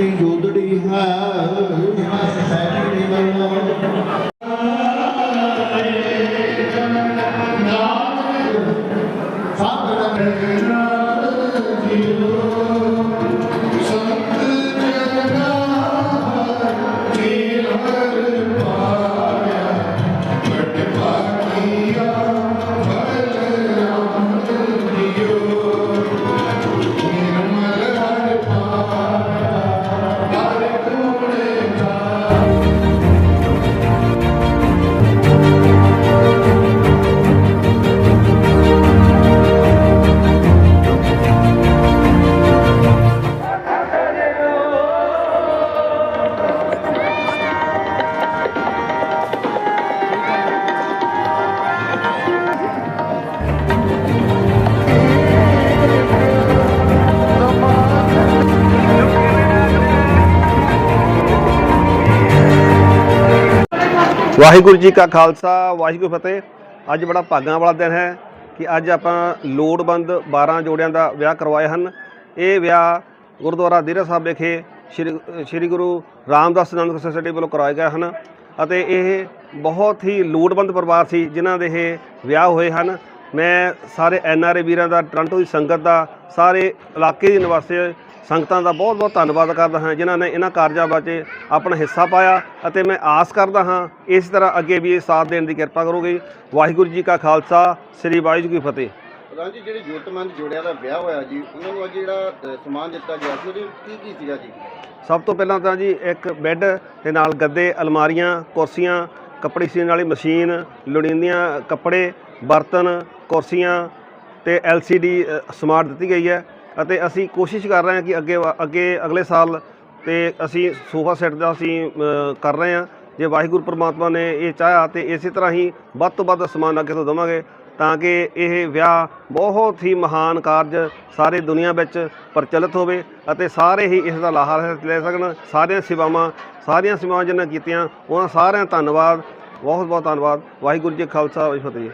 ਜੋਦੜੀ ਹੈ। ਵਾਹਿਗੁਰੂ ਜੀ ਕਾ ਖਾਲਸਾ, ਵਾਹਿਗੁਰੂ ਫਤਿਹ। ਅੱਜ ਬੜਾ ਭਾਗਾਂ ਵਾਲਾ ਦਿਨ ਹੈ ਕਿ ਅੱਜ ਆਪਾਂ ਲੋੜਵੰਦ 12 ਜੋੜਿਆਂ ਦਾ ਵਿਆਹ ਕਰਵਾਏ ਹਨ। ਇਹ ਵਿਆਹ ਗੁਰਦੁਆਰਾ ਦੇਰਾ ਸਾਹਿਬ ਵਿਖੇ ਸ਼੍ਰੀ ਸ਼੍ਰੀ ਗੁਰੂ ਰਾਮਦਾਸ ਆਨੰਦ ਸੋਸਾਇਟੀ ਵੱਲੋਂ ਕਰਵਾਏ ਗਏ ਹਨ ਅਤੇ ਇਹ ਬਹੁਤ ਹੀ ਲੋੜਵੰਦ ਪਰਿਵਾਰ ਸੀ ਜਿਨ੍ਹਾਂ ਦੇ ਇਹ ਵਿਆਹ ਹੋਏ ਹਨ। ਮੈਂ ਸਾਰੇ ਐਨ ਆਰ ਏ ਵੀਰਾਂ ਦਾ, ਟੋਰਾਂਟੋ ਦੀ ਸੰਗਤ ਦਾ, ਸਾਰੇ ਇਲਾਕੇ ਦੇ ਨਿਵਾਸੀ ਸੰਗਤਾਂ ਦਾ ਬਹੁਤ ਬਹੁਤ ਧੰਨਵਾਦ ਕਰਦਾ ਹਾਂ ਜਿਨ੍ਹਾਂ ਨੇ ਇਹਨਾਂ ਕਾਰਜਾਂ ਵਿੱਚ ਆਪਣਾ ਹਿੱਸਾ ਪਾਇਆ ਅਤੇ ਮੈਂ ਆਸ ਕਰਦਾ ਹਾਂ ਇਸ ਤਰ੍ਹਾਂ ਅੱਗੇ ਵੀ ਇਹ ਸਾਥ ਦੇਣ ਦੀ ਕਿਰਪਾ ਕਰੋਗੇ। ਵਾਹਿਗੁਰੂ ਜੀ ਕਾ ਖਾਲਸਾ ਸ੍ਰੀ ਵਾਹਿਗੁਰੂ ਜੀ ਕੀ ਫਤਿਹ। ਪ੍ਰਧਾਨ ਜੀ ਜਿਹੜੇ ਜ਼ਰੂਰਤਮੰਦ ਜੋੜਿਆਂ ਦਾ ਵਿਆਹ ਹੋਇਆ ਜੀ ਉਹਨਾਂ ਨੂੰ ਅੱਜ ਜਿਹੜਾ ਸਮਾਨ ਦਿੱਤਾ ਗਿਆ ਸੀ ਉਹਦੇ ਕੀ ਕੀ ਸੀਗਾ ਜੀ? ਸਭ ਤੋਂ ਪਹਿਲਾਂ ਤਾਂ ਜੀ ਇੱਕ ਬੈੱਡ ਤੇ ਨਾਲ ਗੱਦੇ ਅਲਮਾਰੀਆਂ ਕੁਰਸੀਆਂ ਕੱਪੜੇ ਸੀਨ ਵਾਲੀ ਮਸ਼ੀਨ ਲੋੜੀਂਦੀਆਂ ਕੱਪੜੇ ਬਰਤਨ ਕੁਰਸੀਆਂ ਤੇ ਅ, ਸਮਾਰਟ ਦਿੱਤੀ ਗਈ ਹੈ। ਅਤੇ ਅਸੀਂ ਕੋਸ਼ਿਸ਼ ਕਰ ਰਹੇ ਹਾਂ ਕਿ ਅੱਗੇ ਵਾ- ਅੱਗੇ ਅਗਲੇ ਸਾਲ ਤੇ ਅਸੀਂ ਸੋਫਾ ਸੈੱਟ ਦਾ ਅਸੀਂ ਕਰ ਰਹੇ ਹਾਂ। ਜੇ ਵਾਹਿਗੁਰੂ ਪ੍ਰਮਾਤਮਾ ਨੇ ਇਹ ਚਾਹਿਆ ਤੇ ਇਸੇ ਤਰ੍ਹਾਂ ਹੀ ਵੱਧ ਤੋਂ ਵੱਧ ਸਮਾਨ ਅੱਗੇ ਤੋਂ ਦੇਵਾਂਗੇ ਤਾਂ ਕਿ ਇਹ ਵਿਆਹ ਬਹੁਤ ਹੀ ਮਹਾਨ ਕਾਰਜ ਸਾਰੇ ਦੁਨੀਆ ਵਿੱਚ ਪ੍ਰਚਲਿਤ ਹੋਵੇ ਅਤੇ ਸਾਰੇ ਹੀ ਇਸ ਦਾ ਲਾਹਾ ਲੈ ਸਕਣ। ਸਾਰੀਆਂ ਸੇਵਾਵਾਂ ਸਾਰੀਆਂ ਸੇਵਾਵਾਂ ਜਿਨ੍ਹਾਂ ਕੀਤੀਆਂ, ਉਹਨਾਂ ਸਾਰਿਆਂ ਦਾ ਧੰਨਵਾਦ ਬਹੁਤ ਬਹੁਤ ਧੰਨਵਾਦ। ਵਾਹਿਗੁਰੂ ਜੀ ਖਾਲਸਾ, ਵਾਹਿਗੁਰੂ ਫਤਿਹ। ਜੀ